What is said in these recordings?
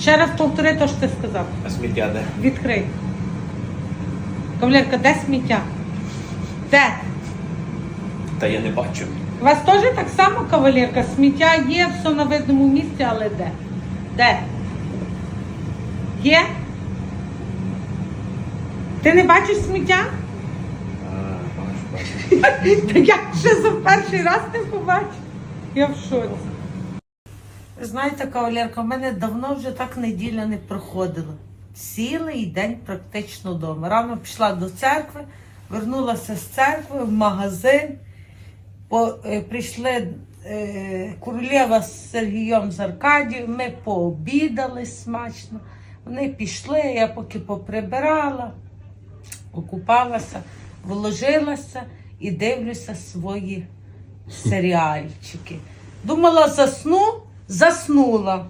Ще раз повтори те, що ти сказав. А сміття де? Відкрий. Кавалерка, де сміття? Де? Та я не бачу. У вас теж так само, кавалерка? Сміття є, все на видному місці, але де? Де? Є? Ти не бачиш сміття? А, бачу, бачу. Та я ще за перший раз не побачив. Я в шоці. Знаєте, кавалерка, в мене давно вже так неділя не проходила. Цілий день практично вдома. Рано пішла до церкви, вернулася з церкви в магазин. По, е, прийшли е, Королєва з Сергієм з Аркадією, ми пообідали смачно. Вони пішли, я поки поприбирала, окупалася, вложилася і дивлюся свої серіальчики. Думала, засну, заснула.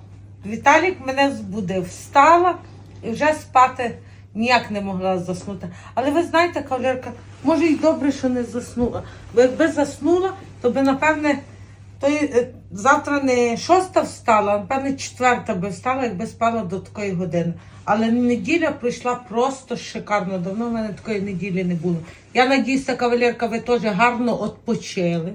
Віталік мене збудив, встала і вже спати ніяк не могла заснути. Але ви знаєте, кавалерка, може й добре, що не заснула. Бо якби заснула, то би, напевне, то е, завтра не шоста встала, а напевне четверта би встала, якби спала до такої години. Але неділя пройшла просто шикарно. Давно в мене такої неділі не було. Я надіюся, кавалерка, ви теж гарно відпочили.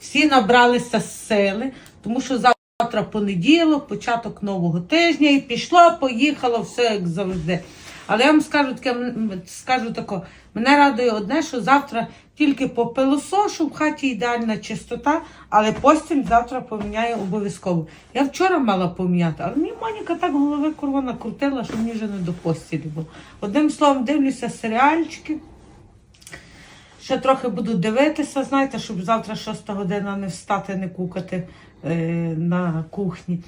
Всі набралися сили, тому що завтра понеділок, початок нового тижня, і пішло, поїхало, все як завжди. Але я вам скажу таке, скажу тако, мене радує одне, що завтра тільки по пилосошу в хаті ідеальна чистота, але постіль завтра поміняю обов'язково. Я вчора мала поміняти, але мені Моніка так голови курва накрутила, що мені вже не до постілі було. Одним словом, дивлюся серіальчики. Ще трохи буду дивитися, знаєте, щоб завтра 6 година не встати, не кукати е, на кухні.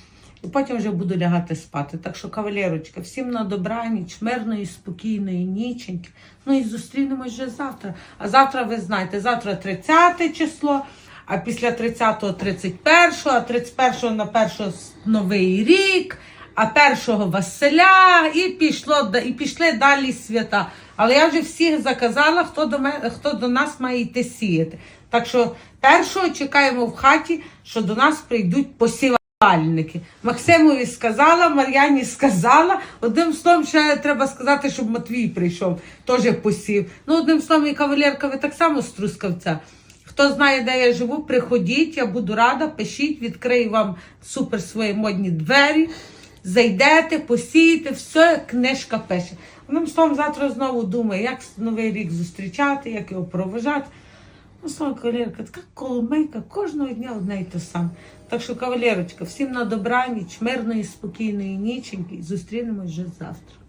І потім вже буду лягати спати. Так що, кавалерочка, всім на добраніч, мирної, спокійної ніченьки. Ну і зустрінемось вже завтра. А завтра, ви знаєте, завтра 30 число, а після 30-го 31, а 31-го на 1 Новий рік а першого Василя і пішло і пішли далі свята. Але я вже всіх заказала, хто до мене, хто до нас має йти сіяти. Так що першого чекаємо в хаті, що до нас прийдуть посівальники. Максимові сказала, Мар'яні сказала. Одним словом, ще треба сказати, щоб Матвій прийшов, теж посів. Ну, одним словом, і кавалерка, ви так само з Трускавця. Хто знає, де я живу, приходіть, я буду рада, пишіть, відкрию вам супер свої модні двері. Зайдете, посієте, все, книжка пише. Одним словом, завтра знову думаю, як новий рік зустрічати, як його проважати. Ну, словом, кавалерка, така коломейка кожного дня одне й те саме. Так що, кавалерочка, всім на добраніч, мирної, спокійної ніченьки. Зустрінемось вже завтра.